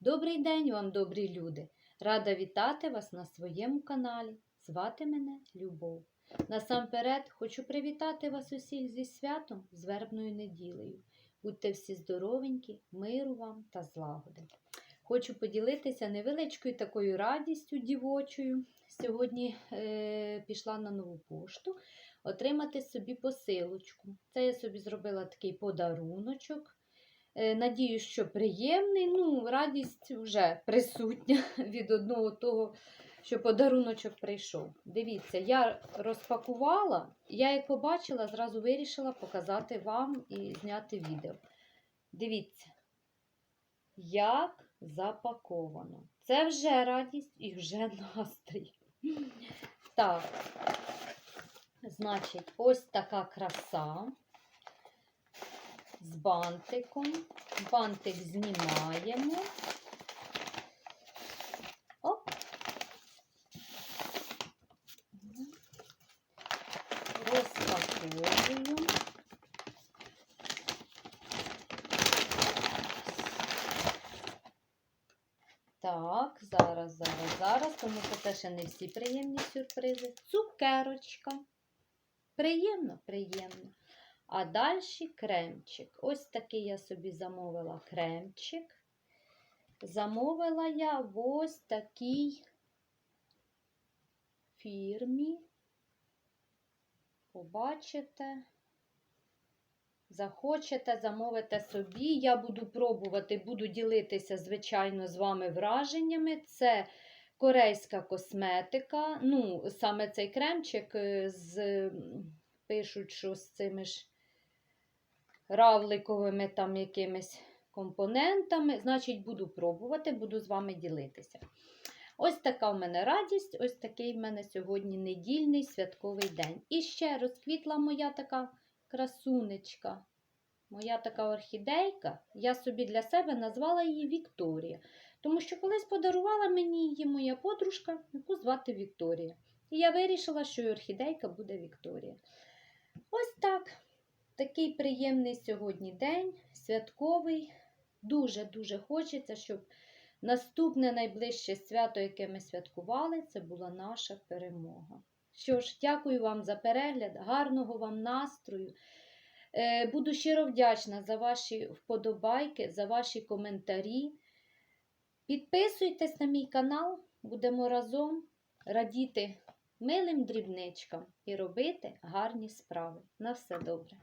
Добрий день вам, добрі люди! Рада вітати вас на своєму каналі. Звати мене Любов. Насамперед хочу привітати вас усіх зі святом, з вербною неділею. Будьте всі здоровенькі, миру вам та злагоди. Хочу поділитися невеличкою такою радістю дівочою. Сьогодні е, пішла на нову пошту отримати собі посилочку. Це я собі зробила такий подаруночок. Е, Надію, що приємний. Ну, радість вже присутня від одного того, що подаруночок прийшов. Дивіться, я розпакувала, я як побачила, зразу вирішила показати вам і зняти відео. Дивіться, як запаковано. Це вже радість і вже настрій. Так, значить, ось така краса з бантиком. Бантик знімаємо. Оп. Розпаковую. Так, зараз, зараз, зараз, тому що це ще не всі приємні сюрпризи. Цукерочка. Приємно, приємно. А далі кремчик. Ось такий я собі замовила кремчик. Замовила я в ось такій фірмі. Побачите. Захочете, замовите собі. Я буду пробувати, буду ділитися, звичайно, з вами враженнями. Це корейська косметика. Ну, саме цей кремчик е, з, пишуть, що з цими ж равликовими там якимись компонентами. Значить, буду пробувати, буду з вами ділитися. Ось така в мене радість, ось такий в мене сьогодні недільний святковий день. І ще розквітла моя така красунечка, моя така орхідейка. Я собі для себе назвала її Вікторія. Тому що колись подарувала мені її моя подружка, яку звати Вікторія. І я вирішила, що і орхідейка буде Вікторія. Такий приємний сьогодні день, святковий. Дуже-дуже хочеться, щоб наступне найближче свято, яке ми святкували, це була наша перемога. Що ж, дякую вам за перегляд, гарного вам настрою. Е, Буду щиро вдячна за ваші вподобайки, за ваші коментарі. Підписуйтесь на мій канал, будемо разом радіти милим дрібничкам і робити гарні справи. На все добре!